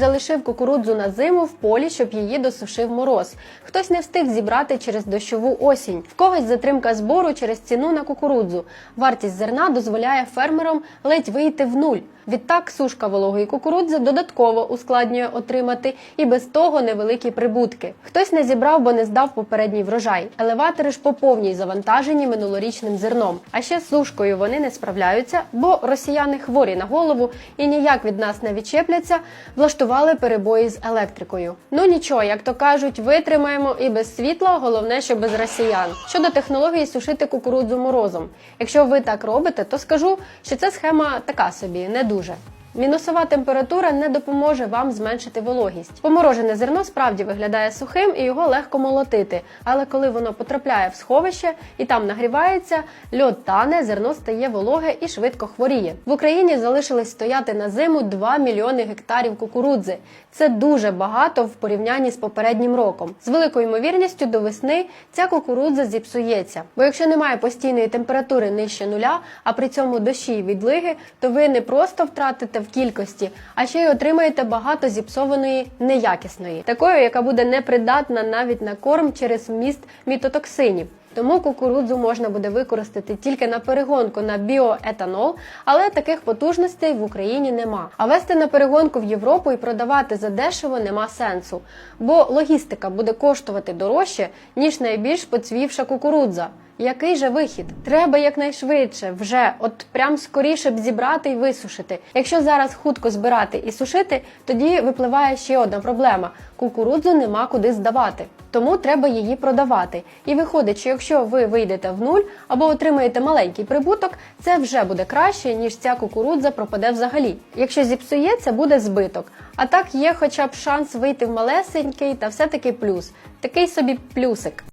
залишив кукурудзу на зиму в полі, щоб її досушив мороз. Хтось не встиг зібрати через дощову осінь. В когось затримка збору через ціну на кукурудзу. Вартість зерна дозволяє фермерам ледь вийти в нуль. Відтак сушка вологої кукурудзи додатково ускладнює отримати і без того невеликі прибутки. Хтось не зібрав, бо не здав попередній врожай. Елеватори ж по повній завантажені минулорічним зерном. А ще з сушкою вони не справляються, бо росіяни хворі на голову і ніяк від нас не відчепляться, влаштували перебої з електрикою. Ну нічого, як то кажуть, витримаємо і без світла, головне, що без росіян. Щодо технології сушити кукурудзу морозом. Якщо ви так робите, то скажу, що ця схема така собі, не дуже. Мінусова температура не допоможе вам зменшити вологість. Поморожене зерно справді виглядає сухим і його легко молотити. Але коли воно потрапляє в сховище і там нагрівається, льод тане, зерно стає вологе і швидко хворіє. В Україні залишилось стояти на зиму 2 мільйони гектарів кукурудзи. Це дуже багато в порівнянні з попереднім роком. З великою ймовірністю до весни ця кукурудза зіпсується. Бо якщо немає постійної температури нижче нуля, а при цьому дощі й відлиги, то ви не просто втратите в кількості, а ще й отримаєте багато зіпсованої неякісної, такої, яка буде непридатна навіть на корм через вміст мітотоксинів. Тому кукурудзу можна буде використати тільки на перегонку на біоетанол, але таких потужностей в Україні нема. А вести на перегонку в Європу і продавати за дешево нема сенсу, бо логістика буде коштувати дорожче, ніж найбільш поцвівша кукурудза. Який же вихід? Треба якнайшвидше, вже от прям скоріше б зібрати і висушити. Якщо зараз хутко збирати і сушити, тоді випливає ще одна проблема: кукурудзу нема куди здавати. Тому треба її продавати. І виходить, що якщо ви вийдете в нуль або отримаєте маленький прибуток, це вже буде краще, ніж ця кукурудза пропаде взагалі. Якщо зіпсується, буде збиток. А так є хоча б шанс вийти в малесенький та все-таки плюс. Такий собі плюсик.